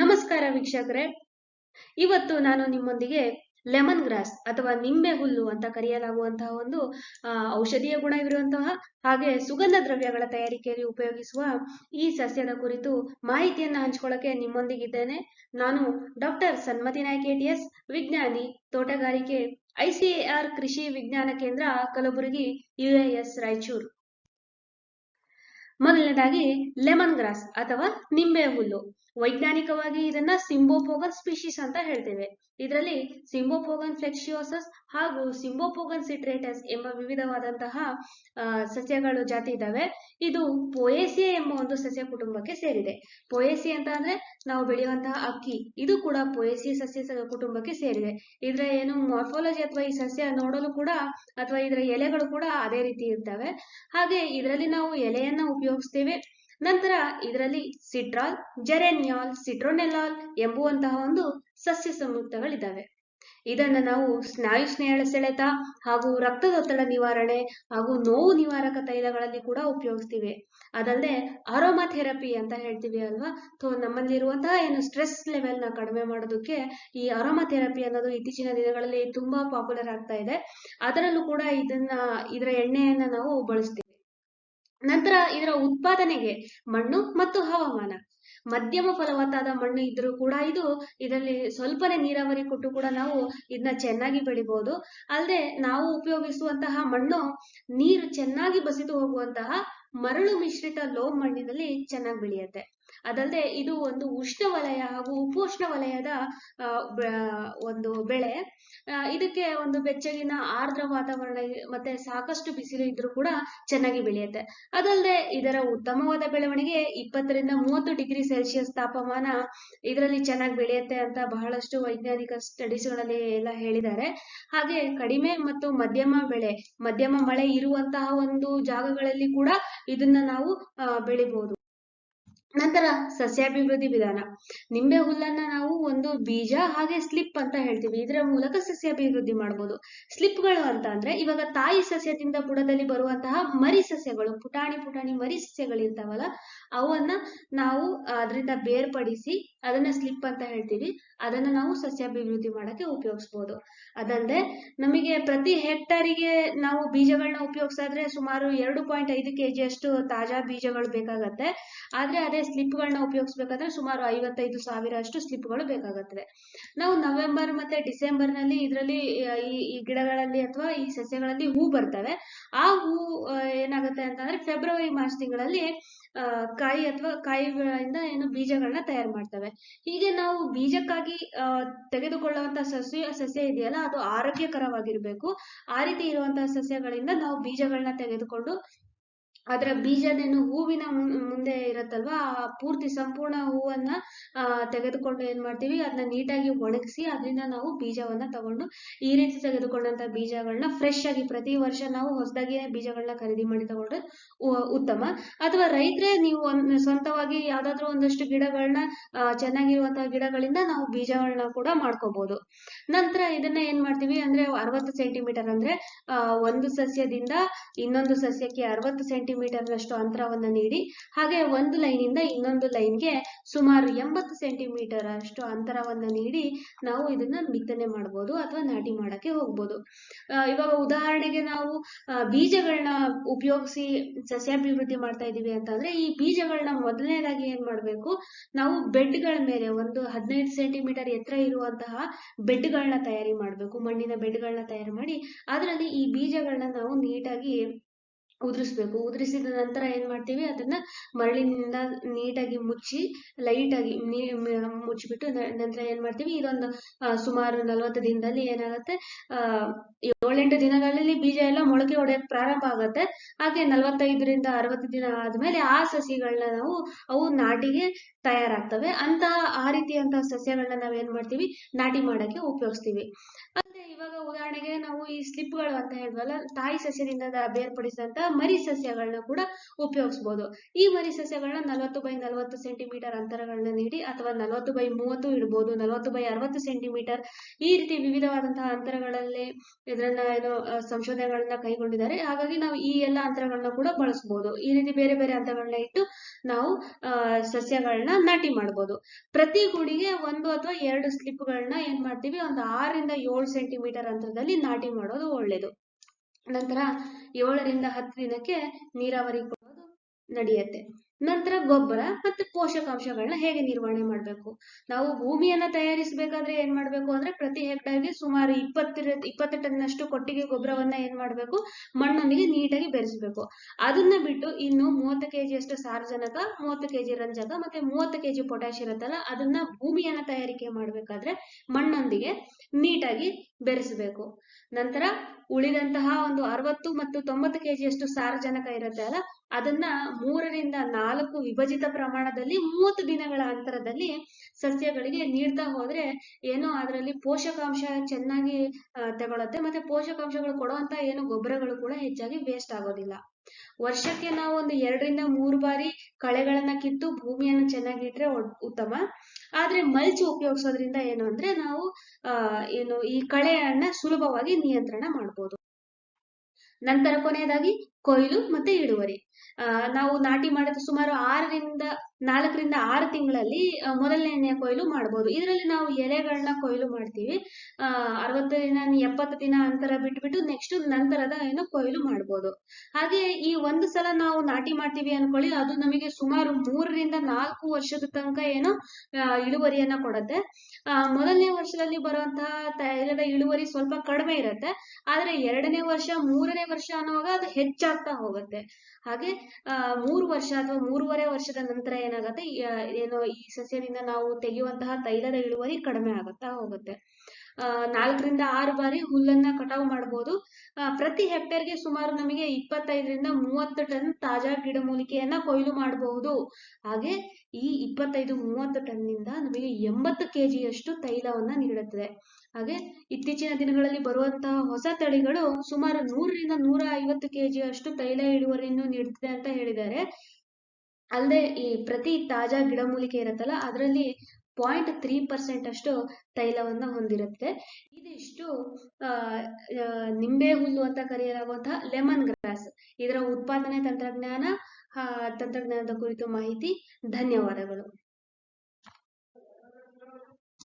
ನಮಸ್ಕಾರ ವೀಕ್ಷಕರೇ. ಇವತ್ತು ನಾನು ನಿಮ್ಮೊಂದಿಗೆ ಲೆಮನ್ ಗ್ರಾಸ್ ಅಥವಾ ನಿಂಬೆ ಹುಲ್ಲು ಅಂತ ಕರೆಯಲಾಗುವಂತಹ ಒಂದು ಔಷಧೀಯ ಗುಣವಿರುವಂತಹ ಹಾಗೆ ಸುಗಂಧ ದ್ರವ್ಯಗಳ ತಯಾರಿಕೆಯಲ್ಲಿ ಉಪಯೋಗಿಸುವ ಈ ಸಸ್ಯದ ಕುರಿತು ಮಾಹಿತಿಯನ್ನ ಹಂಚ್ಕೊಳ್ಳಕ್ಕೆ ನಿಮ್ಮೊಂದಿಗಿದ್ದೇನೆ. ನಾನು ಡಾಕ್ಟರ್ ಸನ್ಮತಿ ನಾಯ್ಕ ಎಸ್ ವಿಜ್ಞಾನಿ, ತೋಟಗಾರಿಕೆ ಐಸಿಎಆರ್ ಕೃಷಿ ವಿಜ್ಞಾನ ಕೇಂದ್ರ, ಕಲಬುರಗಿ ಯುಎಎಸ್ ರಾಯಚೂರು. ಮೊದಲನೇದಾಗಿ ಲೆಮನ್ ಗ್ರಾಸ್ ಅಥವಾ ನಿಂಬೆ ಹುಲ್ಲು. ವೈಜ್ಞಾನಿಕವಾಗಿ ಇದನ್ನ ಸಿಂಬೋಪೋಗನ್ ಸ್ಪೀಶೀಸ್ ಅಂತ ಹೇಳ್ತೇವೆ. ಇದರಲ್ಲಿ ಸಿಂಬೋಫೋಗನ್ ಫ್ಲೆಕ್ಸಿಯೋಸಸ್ ಹಾಗೂ ಸಿಂಬೋಫೋಗನ್ ಸಿಟ್ರೇಟಸ್ ಎಂಬ ವಿವಿಧವಾದಂತಹ ಸಸ್ಯಗಳು ಜಾತಿ ಇದ್ದಾವೆ. ಇದು ಪೊಯೇಸಿಯೆ ಎಂಬ ಒಂದು ಸಸ್ಯ ಕುಟುಂಬಕ್ಕೆ ಸೇರಿದೆ. ಪೊಯೇಸಿ ಅಂತ ಅಂದ್ರೆ ನಾವು ಬೆಳೆಯುವಂತಹ ಅಕ್ಕಿ, ಇದು ಕೂಡ ಪೊಯೇಸಿ ಸಸ್ಯ ಕುಟುಂಬಕ್ಕೆ ಸೇರಿದೆ. ಇದರ ಏನು ಮಾರ್ಫಾಲಜಿ ಅಥವಾ ಈ ಸಸ್ಯ ನೋಡಲು ಕೂಡ ಅಥವಾ ಇದರ ಎಲೆಗಳು ಕೂಡ ಅದೇ ರೀತಿ ಇರ್ತವೆ. ಹಾಗೆ ಇದರಲ್ಲಿ ನಾವು ಎಲೆಯನ್ನ ಉಪಯೋಗಿಸ್ತೇವೆ. ನಂತರ ಇದರಲ್ಲಿ ಸಿಟ್ರಾಲ್, ಜೆರೆನಿಯಾಲ್, ಸಿಟ್ರೋನೆಲಾಲ್ ಎಂಬುವಂತಹ ಒಂದು ಸಸ್ಯ ಸಂಯುಕ್ತಗಳಿದ್ದಾವೆ. ಇದನ್ನ ನಾವು ಸ್ನಾಯು ಸ್ನೇಹ ಸೆಳೆತ ಹಾಗೂ ರಕ್ತದೊತ್ತಡ ನಿವಾರಣೆ ಹಾಗೂ ನೋವು ನಿವಾರಕ ತೈಲಗಳಲ್ಲಿ ಕೂಡ ಉಪಯೋಗಿಸ್ತೀವಿ. ಅದಲ್ಲದೆ ಅರೋಮಾ ಥೆರಪಿ ಅಂತ ಹೇಳ್ತೀವಿ ಅಲ್ವಾ? ಸೊ ನಮ್ಮಲ್ಲಿರುವಂತಹ ಏನು ಸ್ಟ್ರೆಸ್ ಲೆವೆಲ್ನ ಕಡಿಮೆ ಮಾಡೋದಕ್ಕೆ ಈ ಅರೋಮಾ ಥೆರಪಿ ಅನ್ನೋದು ಇತ್ತೀಚಿನ ದಿನಗಳಲ್ಲಿ ತುಂಬಾ ಪಾಪ್ಯುಲರ್ ಆಗ್ತಾ ಇದೆ. ಅದರಲ್ಲೂ ಕೂಡ ಇದನ್ನ, ಇದರ ಎಣ್ಣೆಯನ್ನ ನಾವು ಬಳಸ್ತೀವಿ. ನಂತರ ಇದರ ಉತ್ಪಾದನೆಗೆ ಮಣ್ಣು ಮತ್ತು ಹವಾಮಾನ. ಮಧ್ಯಮ ಫಲವತ್ತಾದ ಮಣ್ಣು ಇದ್ರೂ ಕೂಡ ಇದು ಇದರಲ್ಲಿ ಸ್ವಲ್ಪನೇ ನೀರಾವರಿ ಕೊಟ್ಟು ಕೂಡ ನಾವು ಇದನ್ನ ಚೆನ್ನಾಗಿ ಬೆಳಿಬಹುದು ಅಲ್ಲದೆ ನಾವು ಉಪಯೋಗಿಸುವಂತಹ ಮಣ್ಣು ನೀರು ಚೆನ್ನಾಗಿ ಬಸಿದು ಹೋಗುವಂತಹ ಮರಳು ಮಿಶ್ರಿತ ಲೋ ಮಣ್ಣಿನಲ್ಲಿ ಚೆನ್ನಾಗಿ ಬೆಳೆಯುತ್ತೆ. ಅದಲ್ಲದೆ ಇದು ಒಂದು ಉಷ್ಣವಲಯ ಹಾಗೂ ಉಪೋಷ್ಣ ವಲಯದ ಆ, ಒಂದು ಬೆಳೆ. ಇದಕ್ಕೆ ಒಂದು ಬೆಚ್ಚಗಿನ ಆರ್ದ್ರ ವಾತಾವರಣ ಮತ್ತೆ ಸಾಕಷ್ಟು ಬಿಸಿಲು ಇದ್ರೂ ಕೂಡ ಚೆನ್ನಾಗಿ ಬೆಳೆಯುತ್ತೆ. ಅದಲ್ಲದೆ ಇದರ ಉತ್ತಮವಾದ ಬೆಳವಣಿಗೆ ಇಪ್ಪತ್ತರಿಂದ ಮೂವತ್ತು ಡಿಗ್ರಿ ಸೆಲ್ಸಿಯಸ್ ತಾಪಮಾನ ಇದರಲ್ಲಿ ಚೆನ್ನಾಗಿ ಬೆಳೆಯುತ್ತೆ ಅಂತ ಬಹಳಷ್ಟು ವೈಜ್ಞಾನಿಕ ಸ್ಟಡೀಸ್ಗಳಲ್ಲಿ ಎಲ್ಲ ಹೇಳಿದ್ದಾರೆ. ಹಾಗೆ ಕಡಿಮೆ ಮತ್ತು ಮಧ್ಯಮ ಬೆಳೆ ಮಧ್ಯಮ ಮಳೆ ಇರುವಂತಹ ಒಂದು ಜಾಗಗಳಲ್ಲಿ ಕೂಡ ಇದನ್ನ ನಾವು ಬೆಳಿಬಹುದು ನಂತರ ಸಸ್ಯಾಭಿವೃದ್ಧಿ ವಿಧಾನ. ನಿಂಬೆ ಹುಲ್ಲನ್ನ ನಾವು ಒಂದು ಬೀಜ ಹಾಗೆ ಸ್ಲಿಪ್ ಅಂತ ಹೇಳ್ತೀವಿ. ಇದರ ಮೂಲಕ ಸಸ್ಯಾಭಿವೃದ್ಧಿ ಮಾಡಬಹುದು ಸ್ಲಿಪ್ಗಳು ಅಂತ ಅಂದ್ರೆ ಇವಾಗ ತಾಯಿ ಸಸ್ಯದಿಂದ ಬುಡದಲ್ಲಿ ಬರುವಂತಹ ಮರಿ ಸಸ್ಯಗಳು, ಪುಟಾಣಿ ಪುಟಾಣಿ ಮರಿ ಸಸ್ಯಗಳಿರ್ತಾವಲ್ಲ, ಅವನ್ನ ನಾವು ಅದರಿಂದ ಬೇರ್ಪಡಿಸಿ ಅದನ್ನ ಸ್ಲಿಪ್ ಅಂತ ಹೇಳ್ತೀವಿ. ಅದನ್ನ ನಾವು ಸಸ್ಯಾಭಿವೃದ್ಧಿ ಮಾಡಕ್ಕೆ ಉಪಯೋಗಿಸ್ಬೋದು. ಅದಲ್ಲದೆ ನಮಗೆ ಪ್ರತಿ ಹೆಕ್ಟರಿಗೆ ನಾವು ಬೀಜಗಳನ್ನ ಉಪಯೋಗಿಸಿದ್ರೆ ಸುಮಾರು ಎರಡು ಪಾಯಿಂಟ್ ಐದು ಕೆಜಿ ಅಷ್ಟು ತಾಜಾ ಬೀಜಗಳು ಬೇಕಾಗತ್ತೆ. ಆದ್ರೆ ಅದೇ ಸ್ಲಿಪ್ಗಳನ್ನ ಉಪಯೋಗಿಸ್ಬೇಕಾದ್ರೆ ಸುಮಾರು ಐವತ್ತೈದು ಸಾವಿರ ಅಷ್ಟು ಸ್ಲಿಪ್ಗಳು ಬೇಕಾಗುತ್ತದೆ ನಾವು ನವೆಂಬರ್ ಮತ್ತೆ ಡಿಸೆಂಬರ್ನಲ್ಲಿ ಇದರಲ್ಲಿ ಈ ಗಿಡಗಳಲ್ಲಿ ಅಥವಾ ಈ ಸಸ್ಯಗಳಲ್ಲಿ ಹೂ ಬರ್ತವೆ. ಆ ಹೂ ಏನಾಗುತ್ತೆ ಅಂತಂದ್ರೆ ಫೆಬ್ರವರಿ ಮಾರ್ಚ್ ತಿಂಗಳಲ್ಲಿ ಕಾಯಿ ಅಥವಾ ಕಾಯಿಗಳಿಂದ ಏನು ಬೀಜಗಳನ್ನ ತಯಾರು ಮಾಡ್ತವೆ. ಹೀಗೆ ನಾವು ಬೀಜಕ್ಕಾಗಿ ಆ, ತೆಗೆದುಕೊಳ್ಳುವಂತ ಸಸ್ಯ ಸಸ್ಯ ಇದೆಯಲ್ಲ ಅದು ಆರೋಗ್ಯಕರವಾಗಿರ್ಬೇಕು. ಆ ರೀತಿ ಇರುವಂತಹ ಸಸ್ಯಗಳಿಂದ ನಾವು ಬೀಜಗಳನ್ನ ತೆಗೆದುಕೊಂಡು ಅದರ ಬೀಜನೇನು ಹೂವಿನ ಮುಂದೆ ಇರತ್ತಲ್ವಾ, ಆ ಪೂರ್ತಿ ಸಂಪೂರ್ಣ ಹೂವನ್ನ ತೆಗೆದುಕೊಂಡು ಏನ್ ಮಾಡ್ತೀವಿ ಅದನ್ನ ನೀಟಾಗಿ ಒಣಗಿಸಿ ಅದರಿಂದ ನಾವು ಬೀಜವನ್ನ ತಗೊಂಡು, ಈ ರೀತಿ ತೆಗೆದುಕೊಂಡಂತ ಬೀಜಗಳನ್ನ ಫ್ರೆಶ್ ಆಗಿ ಪ್ರತಿ ವರ್ಷ ನಾವು ಹೊಸದಾಗಿ ಬೀಜಗಳನ್ನ ಖರೀದಿ ಮಾಡಿ ತಗೊಂಡ್ರೆ ಉ- ಉತ್ತಮ. ಅಥವಾ ರೈತರೇ ನೀವು ಸ್ವಂತವಾಗಿ ಯಾವ್ದಾದ್ರು ಒಂದಷ್ಟು ಗಿಡಗಳನ್ನ ಚೆನ್ನಾಗಿರುವಂತಹ ಗಿಡಗಳಿಂದ ನಾವು ಬೀಜಗಳನ್ನ ಕೂಡ ಮಾಡ್ಕೋಬಹುದು ನಂತರ ಇದನ್ನ ಏನ್ ಮಾಡ್ತೀವಿ ಅಂದ್ರೆ, ಅರವತ್ತು ಸೆಂಟಿಮೀಟರ್ ಅಂದ್ರೆ ಒಂದು ಸಸ್ಯದಿಂದ ಇನ್ನೊಂದು ಸಸ್ಯಕ್ಕೆ ಅರವತ್ತು ಸೆಂಟಿಮೀಟರ್ ನಷ್ಟು ಅಂತರವನ್ನ ನೀಡಿ, ಹಾಗೆ ಒಂದು ಲೈನ್ ಇಂದ ಇನ್ನೊಂದು ಲೈನ್ಗೆ ಸುಮಾರು ಎಂಬತ್ತು ಸೆಂಟಿಮೀಟರ್ ಅಷ್ಟು ಅಂತರವನ್ನ ನೀಡಿ ನಾವು ಇದನ್ನ ಬಿತ್ತನೆ ಮಾಡಬಹುದು ಅಥವಾ ನಾಟಿ ಮಾಡಕ್ಕೆ ಹೋಗ್ಬೋದು. ಇವಾಗ ಉದಾಹರಣೆಗೆ ನಾವು ಬೀಜಗಳನ್ನ ಉಪಯೋಗಿಸಿ ಸಸ್ಯಾಭಿವೃದ್ಧಿ ಮಾಡ್ತಾ ಇದೀವಿ ಅಂತಂದ್ರೆ, ಈ ಬೀಜಗಳನ್ನ ಮೊದಲನೇದಾಗಿ ಏನ್ ಮಾಡ್ಬೇಕು, ನಾವು ಬೆಡ್ಗಳ ಮೇಲೆ ಒಂದು ಹದಿನೈದು ಸೆಂಟಿಮೀಟರ್ ಎತ್ತರ ಇರುವಂತಹ ಬೆಡ್ಗಳನ್ನ ತಯಾರಿ ಮಾಡಬೇಕು, ಮಣ್ಣಿನ ಬೆಡ್ಗಳನ್ನ ತಯಾರು ಮಾಡಿ, ಅದರಲ್ಲಿ ಈ ಬೀಜಗಳನ್ನ ನಾವು ನೀಟಾಗಿ ಉದುರಿಸ್ಬೇಕು. ಉದುರಿಸಿದ ನಂತರ ಏನ್ ಮಾಡ್ತೀವಿ? ಅದನ್ನ ಮರಳಿನಿಂದ ನೀಟಾಗಿ ಮುಚ್ಚಿ ಲೈಟ್ ಆಗಿ ಮುಚ್ಚಿಬಿಟ್ಟು ನಂತರ ಏನ್ ಮಾಡ್ತೀವಿ? ಇದೊಂದು ಸುಮಾರು ನಲವತ್ತು ದಿನದಲ್ಲಿ ಏನಾಗುತ್ತೆ? ಏಳೆಂಟು ದಿನಗಳಲ್ಲಿ ಬೀಜ ಎಲ್ಲ ಮೊಳಕೆ ಹೊಡೆಯಕ್ ಪ್ರಾರಂಭ ಆಗುತ್ತೆ. ಹಾಗೆ ನಲವತ್ತೈದರಿಂದ ಅರವತ್ತು ದಿನ ಆದ್ಮೇಲೆ ಆ ಸಸಿಗಳನ್ನ ನಾವು, ಅವು ನಾಟಿಗೆ ತಯಾರಾಗ್ತವೆ. ಅಂತಹ, ಆ ರೀತಿಯಂತಹ ಸಸ್ಯಗಳನ್ನ ನಾವ್ ಏನ್ ಮಾಡ್ತೀವಿ? ನಾಟಿ ಮಾಡಕ್ಕೆ ಉಪಯೋಗಿಸ್ತೀವಿ. ಇವಾಗ ಉದಾಹರಣೆಗೆ ನಾವು ಈ ಸ್ಲಿಪ್ಗಳು ಅಂತ ಹೇಳ್ವಲ್ಲ ತಾಯಿ ಸಸ್ಯದಿಂದ ಬೇರ್ಪಡಿಸಿದಂತ ಮರಿ ಸಸ್ಯಗಳನ್ನ ಕೂಡ ಉಪಯೋಗಿಸಬಹುದು ಈ ಮರಿ ಸಸ್ಯಗಳನ್ನ ನಲವತ್ತು ಬೈ ನಲವತ್ತು ಸೆಂಟಿಮೀಟರ್ ಅಂತರಗಳನ್ನ ನೀಡಿ ಅಥವಾ ನಲವತ್ತು ಬೈ ಮೂವತ್ತು ಇಡಬಹುದು ನಲವತ್ತು ಬೈ ಅರವತ್ತು ಸೆಂಟಿಮೀಟರ್ ಈ ರೀತಿ ವಿವಿಧವಾದಂತಹ ಅಂತರಗಳಲ್ಲಿ ಇದನ್ನ ಏನು ಸಂಶೋಧನೆಗಳನ್ನ ಕೈಗೊಂಡಿದ್ದಾರೆ. ಹಾಗಾಗಿ ನಾವು ಈ ಎಲ್ಲ ಅಂತರಗಳನ್ನ ಕೂಡ ಬಳಸಬಹುದು ಈ ರೀತಿ ಬೇರೆ ಬೇರೆ ಅಂತರಗಳನ್ನ ಇಟ್ಟು ನಾವು ಸಸ್ಯಗಳನ್ನ ನಾಟಿ ಮಾಡಬಹುದು ಪ್ರತಿ ಗುಡಿಗೆ ಒಂದು ಅಥವಾ ಎರಡು ಸ್ಲಿಪ್ಗಳನ್ನ ಏನ್ ಮಾಡ್ತೀವಿ? ಒಂದು ಆರರಿಂದ ಏಳು ಸೆಂಟಿಮೀಟರ್ ಅಂತರದಲ್ಲಿ ನಾಟಿ ಮಾಡೋದು ಒಳ್ಳೇದು. ನಂತರ ಏಳರಿಂದ ಹತ್ತು ದಿನಕ್ಕೆ ನೀರಾವರಿ ಕೊಡೋದು ನಡೆಯುತ್ತೆ. ನಂತರ ಗೊಬ್ಬರ ಮತ್ತೆ ಪೋಷಕಾಂಶಗಳನ್ನ ಹೇಗೆ ನಿರ್ವಹಣೆ ಮಾಡಬೇಕು? ನಾವು ಭೂಮಿಯನ್ನ ತಯಾರಿಸಬೇಕಾದ್ರೆ ಏನ್ ಮಾಡ್ಬೇಕು ಅಂದ್ರೆ ಪ್ರತಿ ಹೆಕ್ಟರ್ಗೆ ಸುಮಾರು ಇಪ್ಪತ್ತರ ಇಪ್ಪತ್ತು ಟನ್ನಷ್ಟು ಕೊಟ್ಟಿಗೆ ಗೊಬ್ಬರವನ್ನ ಏನ್ ಮಾಡ್ಬೇಕು? ಮಣ್ಣೊಂದಿಗೆ ನೀಟಾಗಿ ಬೆರೆಸಬೇಕು. ಅದನ್ನ ಬಿಟ್ಟು ಇನ್ನು ಮೂವತ್ತು ಕೆಜಿಯಷ್ಟು ಸಾರಜನಕ ಮೂವತ್ತು ಕೆಜಿ ರಂಜಕ ಮತ್ತೆ ಮೂವತ್ತು ಕೆಜಿ ಪೊಟ್ಯಾಶ್ ಇರುತ್ತಲ್ಲ, ಅದನ್ನ ಭೂಮಿಯನ್ನ ತಯಾರಿಕೆ ಮಾಡ್ಬೇಕಾದ್ರೆ ಮಣ್ಣೊಂದಿಗೆ ನೀಟಾಗಿ ಬೆರೆಸಬೇಕು. ನಂತರ ಉಳಿದಂತಹ ಒಂದು ಅರವತ್ತು ಮತ್ತು ತೊಂಬತ್ತು ಕೆಜಿಯಷ್ಟು ಸಾರಜನಕ ಇರುತ್ತೆ ಅಲ್ಲ, ಅದನ್ನ ಮೂರರಿಂದ ನಾಲ್ಕು ವಿಭಜಿತ ಪ್ರಮಾಣದಲ್ಲಿ ಮೂವತ್ತು ದಿನಗಳ ಅಂತರದಲ್ಲಿ ಸಸ್ಯಗಳಿಗೆ ನೀಡ್ತಾ ಹೋದ್ರೆ ಏನೋ ಅದರಲ್ಲಿ ಪೋಷಕಾಂಶ ಚೆನ್ನಾಗಿ ತಗೊಳತ್ತೆ, ಮತ್ತೆ ಪೋಷಕಾಂಶಗಳು ಕೊಡುವಂತ ಏನು ಗೊಬ್ಬರಗಳು ಕೂಡ ಹೆಚ್ಚಾಗಿ ವೇಸ್ಟ್ ಆಗೋದಿಲ್ಲ. ವರ್ಷಕ್ಕೆ ನಾವು ಒಂದು ಎರಡರಿಂದ ಮೂರು ಬಾರಿ ಕಳೆಗಳನ್ನ ಕಿತ್ತು ಭೂಮಿಯನ್ನು ಚೆನ್ನಾಗಿ ಇಟ್ರೆ ಉತ್ತಮ. ಆದ್ರೆ ಮಲ್ಚ್ ಉಪಯೋಗಿಸೋದ್ರಿಂದ ಏನು ಅಂದ್ರೆ ನಾವು ಏನು ಈ ಕಳೆಯನ್ನ ಸುಲಭವಾಗಿ ನಿಯಂತ್ರಣ ಮಾಡ್ಬೋದು. ನಂತರ ಕೊನೆಯದಾಗಿ ಕೊಯ್ಲು ಮತ್ತೆ ಇಳುವರಿ. ನಾವು ನಾಟಿ ಮಾಡಿದ ಸುಮಾರು ಆರರಿಂದ ನಾಲ್ಕರಿಂದ ಆರು ತಿಂಗಳಲ್ಲಿ ಮೊದಲನೆಯ ಕೊಯ್ಲು ಮಾಡಬಹುದು ಇದರಲ್ಲಿ ನಾವು ಎಲೆಗಳನ್ನ ಕೊಯ್ಲು ಮಾಡ್ತೀವಿ. ಅರವತ್ತು ದಿನ ಎಪ್ಪತ್ತು ದಿನ ಅಂತರ ಬಿಟ್ಬಿಟ್ಟು ನೆಕ್ಸ್ಟ್ ನಂತರದ ಏನು ಕೊಯ್ಲು ಮಾಡ್ಬೋದು. ಹಾಗೆ ಈ ಒಂದು ಸಲ ನಾವು ನಾಟಿ ಮಾಡ್ತೀವಿ ಅನ್ಕೊಳ್ಳಿ ಅದು ನಮಗೆ ಸುಮಾರು ಮೂರರಿಂದ ನಾಲ್ಕು ವರ್ಷದ ತನಕ ಏನು ಇಳುವರಿಯನ್ನ ಕೊಡುತ್ತೆ. ಆ, ಮೊದಲನೇ ವರ್ಷದಲ್ಲಿ ಬರುವಂತಹ ತೈಲದ ಇಳುವರಿ ಸ್ವಲ್ಪ ಕಡಿಮೆ ಇರುತ್ತೆ. ಆದ್ರೆ ಎರಡನೇ ವರ್ಷ ಮೂರನೇ ವರ್ಷ ಅನ್ನುವಾಗ ಅದು ಹೆಚ್ಚಾಗ್ತಾ ಹೋಗುತ್ತೆ. ಹಾಗೆ ಮೂರು ವರ್ಷ ಅಥವಾ ಮೂರುವರೆ ವರ್ಷದ ನಂತರ ಏನಾಗುತ್ತೆ? ಏನು ಈ ಸಸ್ಯದಿಂದ ನಾವು ತೆಗೆಯುವಂತಹ ತೈಲದ ಇಳುವರಿ ಕಡಿಮೆ ಆಗುತ್ತಾ ಹೋಗುತ್ತೆ. ನಾಲ್ಕರಿಂದ ಆರು ಬಾರಿ ಹುಲ್ಲನ್ನ ಕಟಾವು ಮಾಡಬಹುದು ಪ್ರತಿ ಹೆಕ್ಟೇರ್ಗೆ ಸುಮಾರು ನಮಗೆ ಇಪ್ಪತ್ತೈದರಿಂದ ಮೂವತ್ತು ಟನ್ ತಾಜಾ ಗಿಡಮೂಲಿಕೆಯನ್ನ ಕೊಯ್ಲು ಮಾಡಬಹುದು ಹಾಗೆ ಈ ಇಪ್ಪತ್ತೈದು, ಮೂವತ್ತು ಟನ್ನಿಂದ ನಮಗೆ ಎಂಬತ್ತು ಕೆಜಿಯಷ್ಟು ತೈಲವನ್ನ ನೀಡುತ್ತದೆ. ಹಾಗೆ ಇತ್ತೀಚಿನ ದಿನಗಳಲ್ಲಿ ಬರುವಂತಹ ಹೊಸ ತಳಿಗಳು ಸುಮಾರು ನೂರರಿಂದ ನೂರ ಐವತ್ತು ಕೆಜಿಯಷ್ಟು ತೈಲ ಇಳುವರಿಯನ್ನು ನೀಡುತ್ತದೆ ಅಂತ ಹೇಳಿದ್ದಾರೆ. ಅಲ್ಲದೆ ಈ ಪ್ರತಿ ತಾಜಾ ಗಿಡಮೂಲಿಕೆ ಇರುತ್ತಲ್ಲ, ಅದರಲ್ಲಿ ಪಾಯಿಂಟ್ ತ್ರೀ ಪರ್ಸೆಂಟ್ ಅಷ್ಟು ತೈಲವನ್ನ ಹೊಂದಿರುತ್ತೆ. ಇದಿಷ್ಟು ನಿಂಬೆ ಹುಲ್ಲು ಅಂತ ಕರೆಯಲಾಗುವಂತಹ ಲೆಮನ್ ಗ್ರಾಸ್ ಇದರ ಉತ್ಪಾದನೆ ತಂತ್ರಜ್ಞಾನ ತಂತ್ರಜ್ಞಾನದ ಕುರಿತು ಮಾಹಿತಿ, ಧನ್ಯವಾದಗಳು.